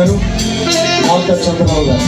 గారు మాల్కర్ చంద్రబాబు గారు.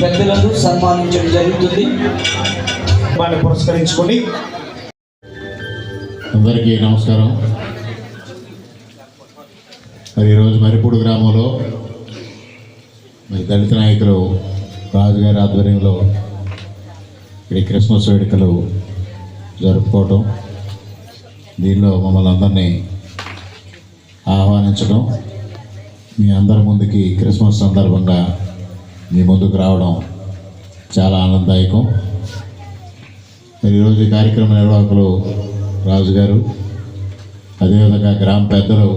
పెద్దలను సన్మానించడం జరుగుతుంది. వారిని పురస్కరించుకొని అందరికీ నమస్కారం. మరి ఈరోజు మరిపూడి గ్రామంలో మరి దళిత నాయకులు రాజుగారి ఆధ్వర్యంలో ఈ క్రిస్మస్ వేడుకలు జరుపుకోవటం దీనిలో మమ్మల్ని అందరినీ ఆహ్వానించడం మీ అందరి ముందుకి క్రిస్మస్ సందర్భంగా మీ ముందుకు రావడం చాలా ఆనందదాయకం. మరి ఈరోజు ఈ కార్యక్రమ నిర్వాహకులు రాజు గారు అదేవిధంగా గ్రామ పెద్దలు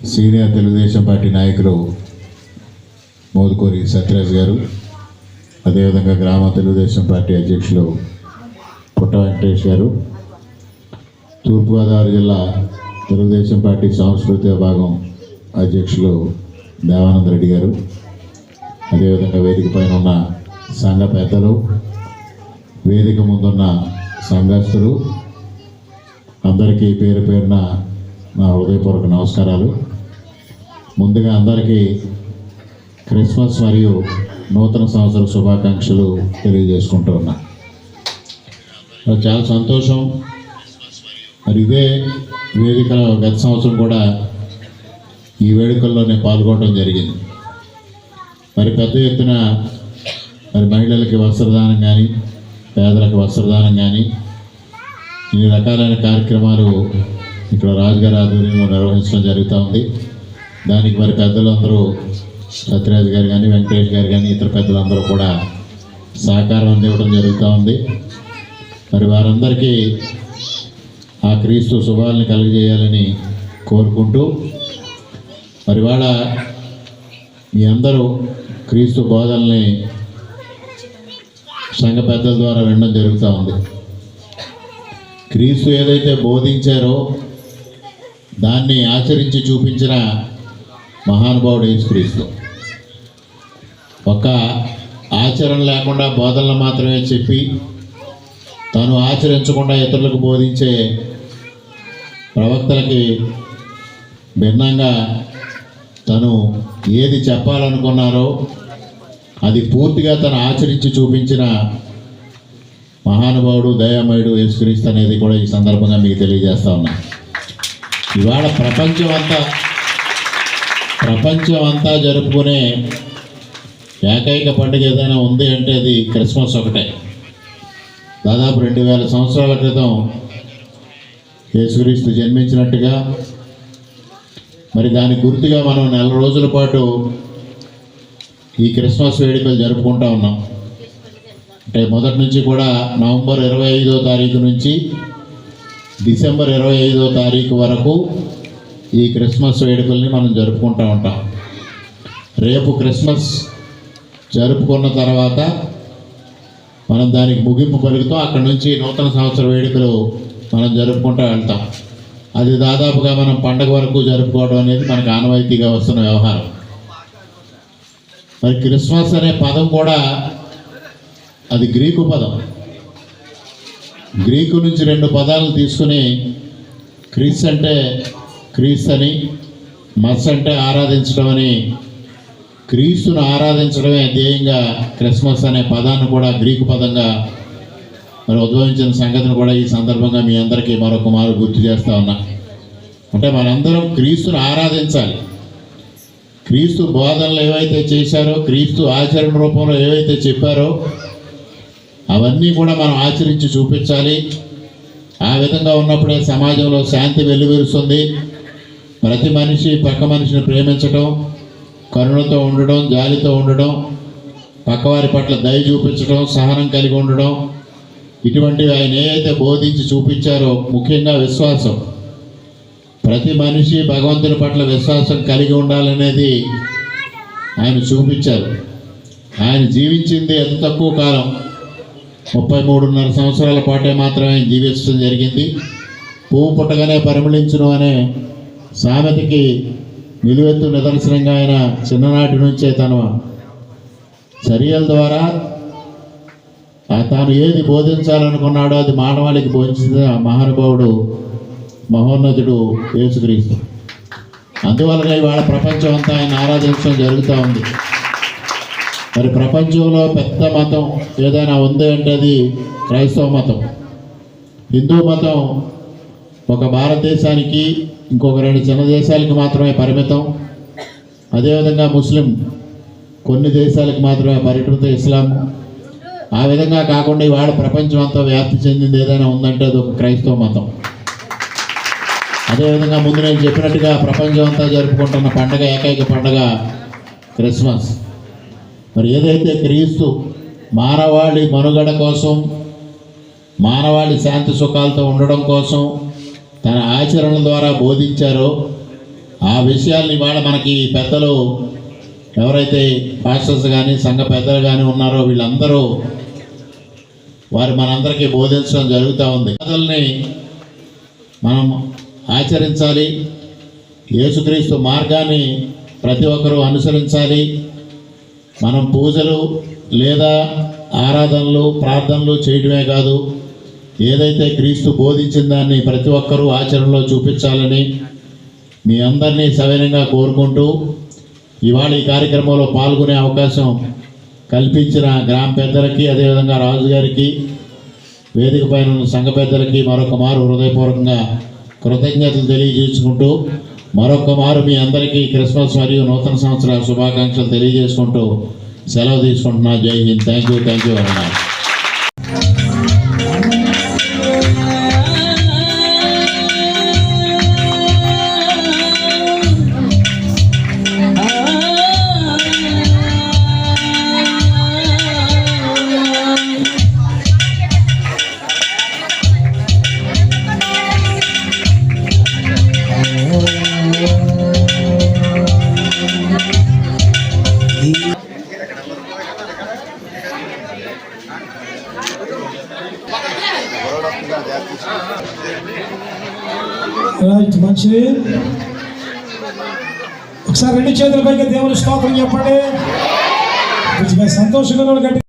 సీనియర్ తెలుగుదేశం పార్టీ నాయకులు మోదుకూరి సత్యరాజ్ గారు అదేవిధంగా గ్రామ తెలుగుదేశం పార్టీ అధ్యక్షులు పుట్ట వెంకటేష్ గారు తూర్పుగోదావరి జిల్లా తెలుగుదేశం పార్టీ సాంస్కృతిక భాగం అధ్యక్షులు దేవానంద రెడ్డి గారు. అదేవిధంగా వేదిక పైన ఉన్న సంఘ పెద్దలు వేదిక ముందున్న సంఘస్థులు అందరికీ పేరు పేరున నా హృదయపూర్వక నమస్కారాలు. ముందుగా అందరికీ క్రిస్మస్ మరియు నూతన సంవత్సర శుభాకాంక్షలు తెలియజేసుకుంటూ ఉన్నా. చాలా సంతోషం. మరి ఇదే వేదికలో గత సంవత్సరం కూడా ఈ వేడుకల్లో నేను పాల్గొనడం జరిగింది. మరి పెద్ద ఎత్తున మరి మహిళలకి వస్త్రదానం కానీ పేదలకు వస్త్రదానం కానీ ఇన్ని రకాలైన కార్యక్రమాలు ఇక్కడ రాజుగారి ఆధ్వర్యంలో నిర్వహించడం జరుగుతూ ఉంది. దానికి మరి పెద్దలందరూ సత్యరాజు గారు కానీ వెంకటేష్ గారు కానీ ఇతర పెద్దలందరూ కూడా సహకారం అందివ్వడం జరుగుతూ ఉంది. మరి వారందరికీ ఆ క్రీస్తు శుభాలను కలిగజేయాలని కోరుకుంటూ మరి వాళ్ళ మీ అందరూ క్రీస్తు బోధనల్ని సంఘ పెద్దల ద్వారా వినడం జరుగుతూ ఉంది. క్రీస్తు ఏదైతే బోధించారో దాన్ని ఆచరించి చూపించిన మహానుభావుడు యేసుక్రీస్తు. ఒక ఆచరణ లేకుండా బోధనలు మాత్రమే చెప్పి తను ఆచరించకుండా ఇతరులకు బోధించే ప్రవక్తలకి భిన్నంగా తను ఏది చెప్పాలనుకున్నారో అది పూర్తిగా తను ఆచరించి చూపించిన మహానుభావుడు దయామయుడు యేసుక్రీస్తు అనేది కూడా ఈ సందర్భంగా మీకు తెలియజేస్తా ఉన్నా. ఇవాళ ప్రపంచం అంతా ప్రపంచం అంతా జరుపుకునే ఏకైక పండుగ ఏదైనా ఉంది అంటే అది క్రిస్మస్ ఒకటే. దాదాపు రెండు వేల సంవత్సరాల క్రితం యేసుక్రీస్తు జన్మించినట్టుగా మరి దాని గుర్తుగా మనం నెల రోజుల పాటు ఈ క్రిస్మస్ వేడుకలు జరుపుకుంటా ఉన్నాం. అంటే మొదటి నుంచి కూడా నవంబర్ ఇరవై ఐదో తారీఖు నుంచి డిసెంబర్ ఇరవై ఐదో తారీఖు వరకు ఈ క్రిస్మస్ వేడుకల్ని మనం జరుపుకుంటూ ఉంటాం. రేపు క్రిస్మస్ జరుపుకున్న తర్వాత మనం దానికి ముగింపు పలుకుతాం అక్కడ నుంచి నూతన సంవత్సర వేడుకలు మనం జరుపుకుంటూ వెళ్తాం. అది దాదాపుగా మనం పండగ వరకు జరుపుకోవడం అనేది మనకు ఆనవాయితీగా వస్తున్న వ్యవహారం. మరి క్రిస్మస్ అనే పదం కూడా అది గ్రీకు పదం. గ్రీకు నుంచి రెండు పదాలు తీసుకుని క్రీస్ అంటే క్రీస్ అని మస్ అంటే ఆరాధించడం అని క్రీస్తును ఆరాధించడమే ధ్యేయంగా క్రిస్మస్ అనే పదాన్ని కూడా గ్రీకు పదంగా మరి ఉద్భవించిన సంగతిని కూడా ఈ సందర్భంగా మీ అందరికీ మరొక మారు గుర్తు చేస్తా ఉన్నా. అంటే మనందరం క్రీస్తుని ఆరాధించాలి. క్రీస్తు బోధనలు ఏవైతే చేశారో క్రీస్తు ఆచరణ రూపంలో ఏవైతే చెప్పారో అవన్నీ కూడా మనం ఆచరించి చూపించాలి. ఆ విధంగా ఉన్నప్పుడే సమాజంలో శాంతి వెల్లువిరుస్తుంది ప్రతి మనిషి పక్క మనిషిని ప్రేమించడం కరుణతో ఉండడం జాలితో ఉండడం పక్కవారి పట్ల దయ చూపించడం సహనం కలిగి ఉండడం ఇటువంటివి ఆయన ఏదైతే బోధించి చూపించారో ముఖ్యంగా విశ్వాసం. ప్రతి మనిషి భగవంతుని పట్ల విశ్వాసం కలిగి ఉండాలనేది ఆయన చూపించారు. ఆయన జీవించింది ఎంత తక్కువ కాలం? ముప్పై మూడున్నర సంవత్సరాల పాటే మాత్రమే ఆయన జీవించడం జరిగింది. పువ్వు పుట్టగానే పరిమళించును అనే సామెతకి నిలువెత్తు నిదర్శనంగా ఆయన చిన్ననాటి నుంచే తన చర్యల ద్వారా తాను ఏది బోధించాలనుకున్నాడో అది మానవాళికి బోధించిన మహానుభావుడు మహోన్నతుడు యేసుక్రీస్తు. అందువలన ఇవాళ ప్రపంచం అంతా ఆయన ఆరాధించడం జరుగుతూ ఉంది. మరి ప్రపంచంలో పెద్ద మతం ఏదైనా ఉంది అంటే అది క్రైస్తవ మతం. హిందూ మతం ఒక భారతదేశానికి ఇంకొక రెండు చిన్న దేశాలకు మాత్రమే పరిమితం. అదేవిధంగా ముస్లిం కొన్ని దేశాలకు మాత్రమే పరిమితం. ఇస్లాము ఆ విధంగా కాకుండా ఇవాళ ప్రపంచం అంతా వ్యాప్తి చెందింది ఏదైనా ఉందంటే అది ఒక క్రైస్తవ మతం. అదేవిధంగా ముందు నేను చెప్పినట్టుగా ప్రపంచం అంతా జరుపుకుంటున్న పండగ ఏకైక పండగ క్రిస్మస్. మరి ఏదైతే క్రీస్తు మానవాళి మనుగడ కోసం మానవాళి శాంతి సుఖాలతో ఉండడం కోసం తన ఆచరణ ద్వారా బోధించారో ఆ విషయాల్ని ఇవాళ మనకి పెద్దలు ఎవరైతే పాస్టర్స్ కానీ సంఘ పెద్దలు కానీ ఉన్నారో వీళ్ళందరూ వారు మనందరికీ బోధించడం జరుగుతూ ఉంది. పెద్దల్ని మనం ఆచరించాలి. యేసుక్రీస్తు మార్గాన్ని ప్రతి ఒక్కరూ అనుసరించాలి. మనం పూజలు లేదా ఆరాధనలు ప్రార్థనలు చేయడమే కాదు ఏదైతే క్రీస్తు బోధించిన దాన్ని ప్రతి ఒక్కరూ ఆచరణలో చూపించాలని మీ అందరినీ సవినంగా కోరుకుంటూ ఇవాళ ఈ కార్యక్రమంలో పాల్గొనే అవకాశం కల్పించిన గ్రామ పెద్దలకి అదేవిధంగా రాజుగారికి వేదిక పైన ఉన్న సంఘ పెద్దలకి మరొక మారు హృదయపూర్వకంగా కృతజ్ఞతలు తెలియజేసుకుంటూ మరొక మారు మీ అందరికీ క్రిస్మస్ మరియు నూతన సంవత్సర శుభాకాంక్షలు తెలియజేసుకుంటూ సెలవు తీసుకుంటున్నా. జై Hind. Thank you thank you అన్నారు రైట్ మంచిది ఒకసారి రెండు చేతుల పైకి దేవుని స్తోత్రం చెప్పండి. సంతోషంగా ఉన్న గట్టి